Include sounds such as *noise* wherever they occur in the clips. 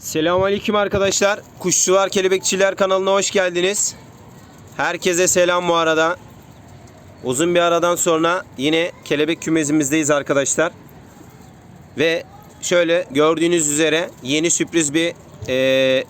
Selamünaleyküm arkadaşlar. Kuşçular Kelebekçiler kanalına hoş geldiniz. Herkese selam bu arada. Uzun bir aradan sonra yine kelebek kümesimizdeyiz arkadaşlar. Ve şöyle gördüğünüz üzere yeni sürpriz bir eee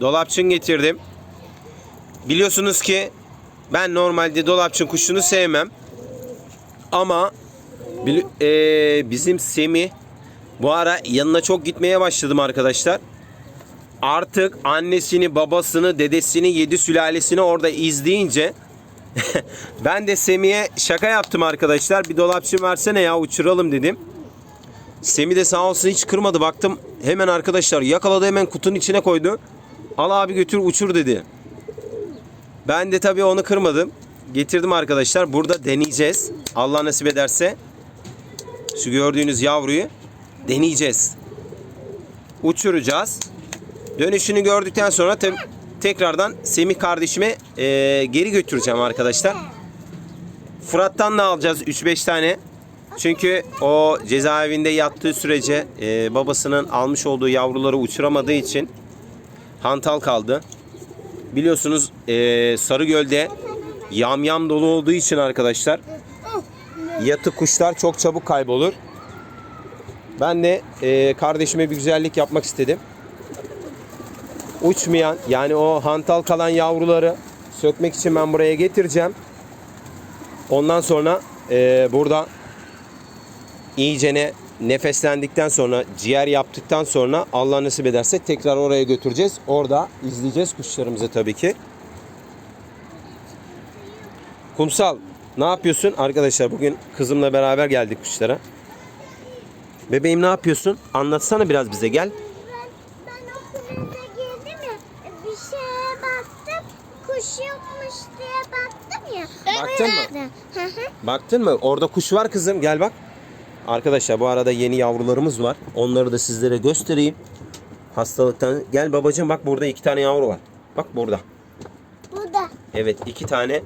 dolapçın getirdim. Biliyorsunuz ki ben normalde dolapçın kuşunu sevmem. Ama eee, bizim Semih bu ara yanına çok gitmeye başladım arkadaşlar artık annesini, babasını, dedesini, yedi sülalesini orada izleyince *laughs* ben de Semih'e şaka yaptım arkadaşlar. Bir dolapçı versene ya uçuralım dedim. Semih de sağ olsun hiç kırmadı. Baktım hemen arkadaşlar yakaladı hemen kutunun içine koydu. Al abi götür uçur dedi. Ben de tabii onu kırmadım. Getirdim arkadaşlar. Burada deneyeceğiz. Allah nasip ederse. Şu gördüğünüz yavruyu deneyeceğiz. Uçuracağız. Dönüşünü gördükten sonra te- tekrardan Semih kardeşime e, geri götüreceğim arkadaşlar. Fırat'tan da alacağız 3-5 tane. Çünkü o cezaevinde yattığı sürece e, babasının almış olduğu yavruları uçuramadığı için hantal kaldı. Biliyorsunuz e, Sarıgöl'de yamyam dolu olduğu için arkadaşlar yatı kuşlar çok çabuk kaybolur. Ben de e, kardeşime bir güzellik yapmak istedim uçmayan yani o hantal kalan yavruları sökmek için ben buraya getireceğim. Ondan sonra e, burada iyicene nefeslendikten sonra ciğer yaptıktan sonra Allah nasip ederse tekrar oraya götüreceğiz. Orada izleyeceğiz kuşlarımızı tabii ki. Kumsal ne yapıyorsun? Arkadaşlar bugün kızımla beraber geldik kuşlara. Bebeğim ne yapıyorsun? Anlatsana biraz bize gel. Ya. Baktın mı? Baktın mı? Orada kuş var kızım. Gel bak. Arkadaşlar bu arada yeni yavrularımız var. Onları da sizlere göstereyim. Hastalıktan. Gel babacığım bak burada iki tane yavru var. Bak burada. Bu da. Evet iki tane.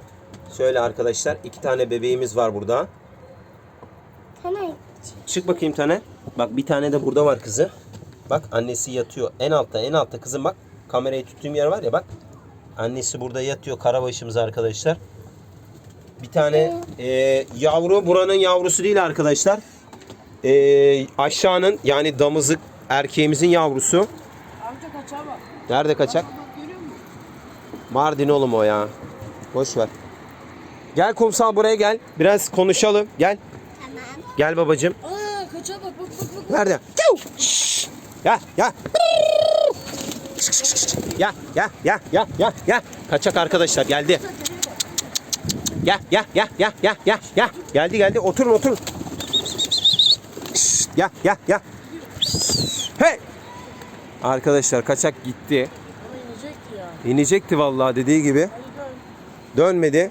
Şöyle arkadaşlar iki tane bebeğimiz var burada. Tamam. Çık bakayım tane. Bak bir tane de burada var kızı. Bak annesi yatıyor. En altta en altta kızım bak. Kamerayı tuttuğum yer var ya bak. Annesi burada yatıyor. Karabaşımız arkadaşlar. Bir tane e, yavru buranın yavrusu değil arkadaşlar. E, aşağının yani damızlık erkeğimizin yavrusu. Amca kaçağa bak. Nerede kaçak? Bak görüyor musun? Mardin oğlum o ya. Boş ver. Gel kumsal buraya gel. Biraz konuşalım. Gel. Tamam. Gel babacığım. Aa kaçağa bak bak bak bak. Nerede? Şşş! Ya ya. Ya ya ya ya ya ya. Kaçak arkadaşlar geldi. Ya ya ya ya ya ya ya. Geldi geldi. Oturun oturun. Şşş! Ya ya ya. Hey! Arkadaşlar kaçak gitti. Ama inecekti ya. İnecekti vallahi dediği gibi. Dönmedi.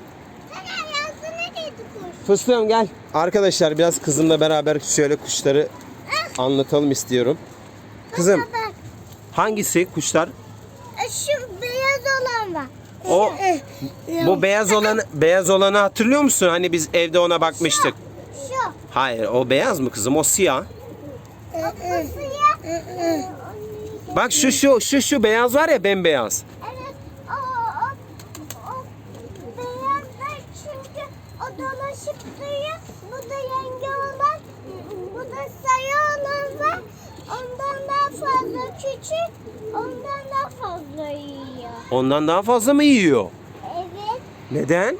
Fıstığım gel. Arkadaşlar biraz kızımla beraber şöyle kuşları anlatalım istiyorum. Kızım hangisi kuşlar? e, şu beyaz olan var. O Eh, bu beyaz olanı beyaz olanı hatırlıyor musun? Hani biz evde ona bakmıştık. Şu. Hayır, o beyaz mı kızım? O siyah. O siyah. Bak şu şu şu şu beyaz var ya bembeyaz. Evet, o, o, o beyazlar çünkü o dolaşıp duruyor. Bu da yenge olan, bu da sayı olan var. Ondan daha fazla küçük, ondan. Ondan daha fazla mı yiyor? Evet, Neden?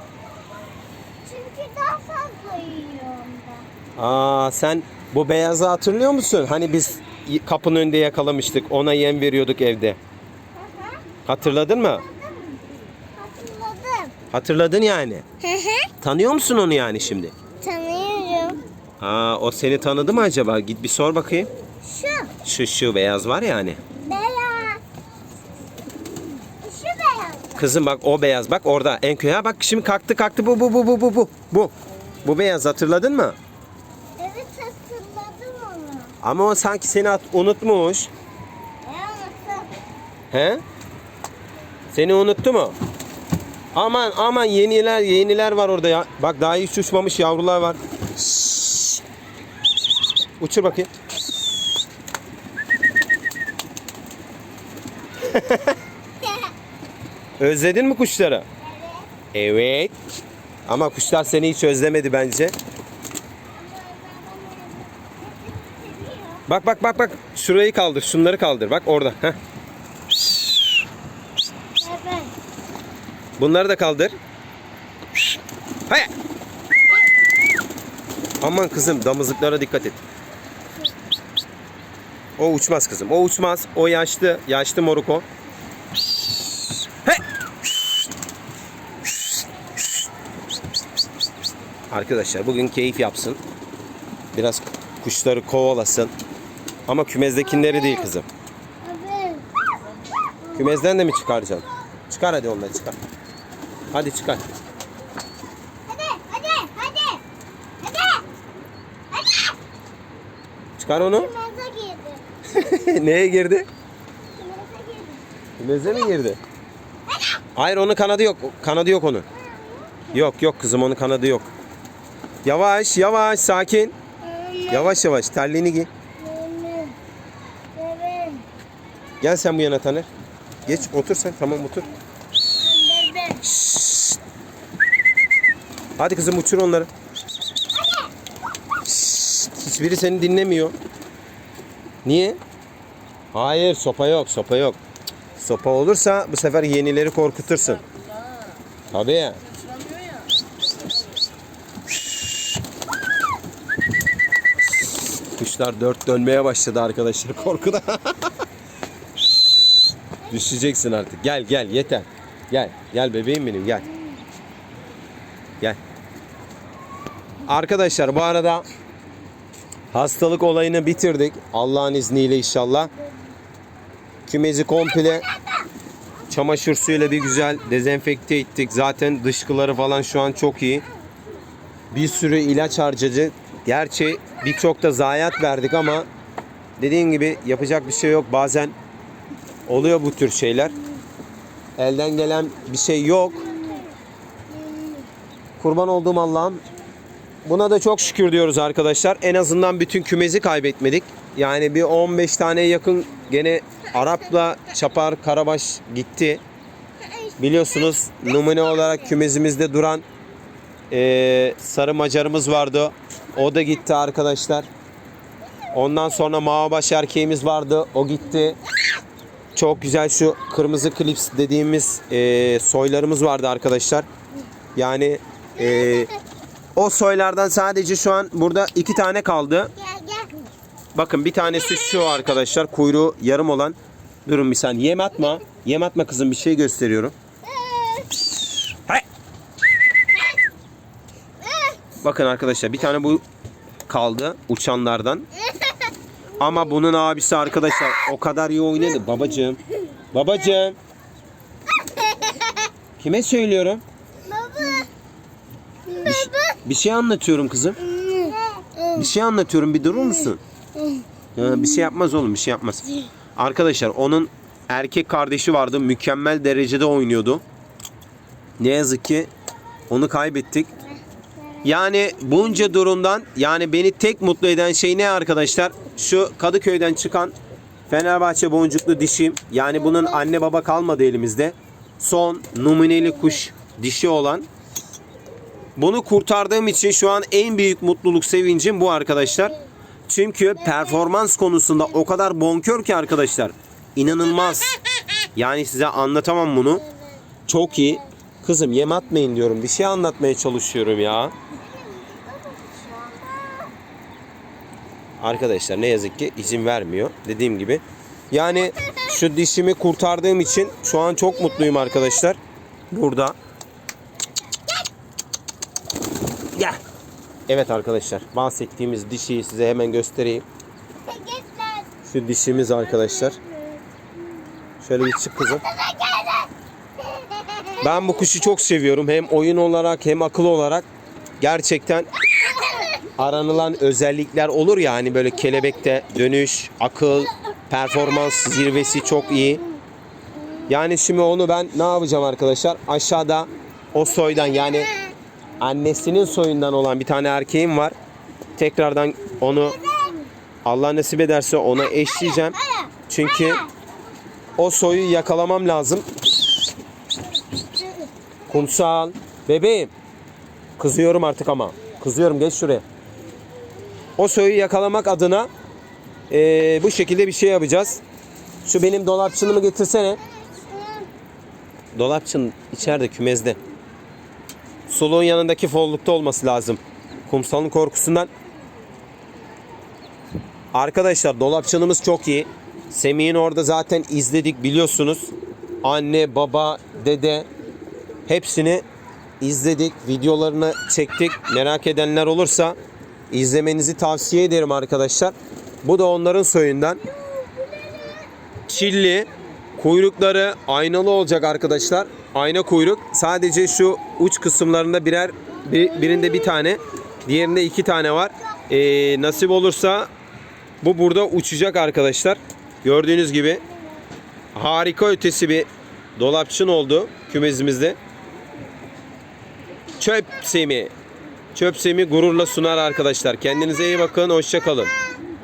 çünkü daha fazla yiyor ondan. Aa sen bu beyazı hatırlıyor musun? Hani biz kapının önünde yakalamıştık. Ona yem veriyorduk evde. Hı, Hatırladın mı? Hatırladım. Hatırladın yani. Hı hı, Tanıyor musun onu yani şimdi? tanıyorum. Aa o seni tanıdı mı acaba? Git bir sor bakayım. Şu Şu şu beyaz var ya hani. beyaz. Şu beyaz. Kızım bak o beyaz bak orada en köye bak şimdi kalktı kalktı bu bu bu bu bu bu bu. Bu beyaz hatırladın mı? Evet hatırladım onu. Ama o sanki seni at- unutmuş. Ne unuttum? He? Seni unuttu mu? Aman aman yeniler yeniler var orada ya. Bak daha hiç uçmamış yavrular var. Şşş. Uçur bakayım. *laughs* Özledin mi kuşları? Evet. Ama kuşlar seni hiç özlemedi bence. Bak bak bak bak. Şurayı kaldır. Şunları kaldır. Bak orada. Heh. Evet. Bunları da kaldır. Hay. Aman kızım damızlıklara dikkat et. O uçmaz kızım. O uçmaz. O yaşlı. Yaşlı moruk o. Arkadaşlar bugün keyif yapsın. Biraz kuşları kovalasın. Ama kümezdekileri değil kızım. Kümezden de mi çıkaracaksın? Çıkar hadi onları çıkar. Hadi çıkar. Hadi, hadi, hadi. Hadi. Hadi. Çıkar onu. Girdi. *laughs* Neye girdi. Kümeze mi girdi? Hayır onun kanadı yok. Kanadı yok onun. Yok yok kızım onun kanadı yok. Yavaş yavaş sakin. Yavaş yavaş terliğini giy. Gel sen bu yana Taner. Geç otur sen tamam otur. Evet. Hadi kızım uçur onları. Şşt, hiçbiri seni dinlemiyor. Niye? Hayır sopa yok sopa yok. Sopa olursa bu sefer yenileri korkutursun. Tabii ya. Kaçıramıyor ya. Kuşlar dört dönmeye başladı arkadaşlar korkuda. *laughs* Düşeceksin artık. Gel gel yeter. Gel. Gel bebeğim benim gel. Gel. Arkadaşlar bu arada hastalık olayını bitirdik. Allah'ın izniyle inşallah. Kümesi komple çamaşır suyuyla bir güzel dezenfekte ettik. Zaten dışkıları falan şu an çok iyi. Bir sürü ilaç harcadı. Gerçi birçok da zayiat verdik ama dediğim gibi yapacak bir şey yok. Bazen oluyor bu tür şeyler. Elden gelen bir şey yok. Kurban olduğum Allah'ım. Buna da çok şükür diyoruz arkadaşlar. En azından bütün kümesi kaybetmedik. Yani bir 15 tane yakın gene Arap'la Çapar Karabaş gitti. Biliyorsunuz numune olarak kümesimizde duran eee, sarı macarımız vardı. O da gitti arkadaşlar. Ondan sonra Mağabaş erkeğimiz vardı. O gitti. Çok güzel şu kırmızı klips dediğimiz eee, soylarımız vardı arkadaşlar. Yani eee, o soylardan sadece şu an burada iki tane kaldı. Bakın bir tanesi şu arkadaşlar. Kuyruğu yarım olan. Durun bir saniye. Yem atma. Yem atma kızım bir şey gösteriyorum. Bakın arkadaşlar bir tane bu kaldı uçanlardan. Ama bunun abisi arkadaşlar o kadar iyi oynadı. Babacığım. Babacığım. Kime söylüyorum? Baba. Bir, bir şey anlatıyorum kızım. Bir şey anlatıyorum bir durur musun? Ya, bir şey yapmaz oğlum bir şey yapmaz. Arkadaşlar onun erkek kardeşi vardı. Mükemmel derecede oynuyordu. Ne yazık ki onu kaybettik. Yani bunca durumdan yani beni tek mutlu eden şey ne arkadaşlar? Şu Kadıköy'den çıkan Fenerbahçe boncuklu dişim. Yani bunun anne baba kalmadı elimizde. Son numuneli kuş dişi olan bunu kurtardığım için şu an en büyük mutluluk sevincim bu arkadaşlar. Çünkü performans konusunda o kadar bonkör ki arkadaşlar. İnanılmaz. Yani size anlatamam bunu. Çok iyi. Kızım yem atmayın diyorum. Bir şey anlatmaya çalışıyorum ya. Arkadaşlar ne yazık ki izin vermiyor. Dediğim gibi. Yani şu dişimi kurtardığım için şu an çok mutluyum arkadaşlar. Burada. Gel. Evet arkadaşlar bahsettiğimiz dişiyi size hemen göstereyim. Şu dişimiz arkadaşlar. Şöyle bir çık kızım. Ben bu kuşu çok seviyorum. Hem oyun olarak hem akıl olarak. Gerçekten aranılan özellikler olur ya hani böyle kelebekte dönüş, akıl, performans zirvesi çok iyi. Yani şimdi onu ben ne yapacağım arkadaşlar? Aşağıda o soydan yani annesinin soyundan olan bir tane erkeğim var. Tekrardan onu Allah nasip ederse ona eşleyeceğim. Çünkü o soyu yakalamam lazım. Kumsal. Bebeğim. Kızıyorum artık ama. Kızıyorum geç şuraya. O soyu yakalamak adına eee, bu şekilde bir şey yapacağız. Şu benim dolapçınımı getirsene. Dolapçın içeride kümezde. Soluğun yanındaki follukta olması lazım. Kumsalın korkusundan. Arkadaşlar dolapçınımız çok iyi. Semih'in orada zaten izledik biliyorsunuz. Anne, baba, dede hepsini izledik. Videolarını çektik. Merak edenler olursa izlemenizi tavsiye ederim arkadaşlar. Bu da onların soyundan. Çilli. Kuyrukları aynalı olacak arkadaşlar. Ayna kuyruk. Sadece şu uç kısımlarında birer bir- birinde bir tane, diğerinde iki tane var. Ee, nasip olursa bu burada uçacak arkadaşlar. Gördüğünüz gibi harika ötesi bir dolapçın oldu kümezimizde. Çöp semi. Çöp semi gururla sunar arkadaşlar. Kendinize iyi bakın. Hoşça kalın.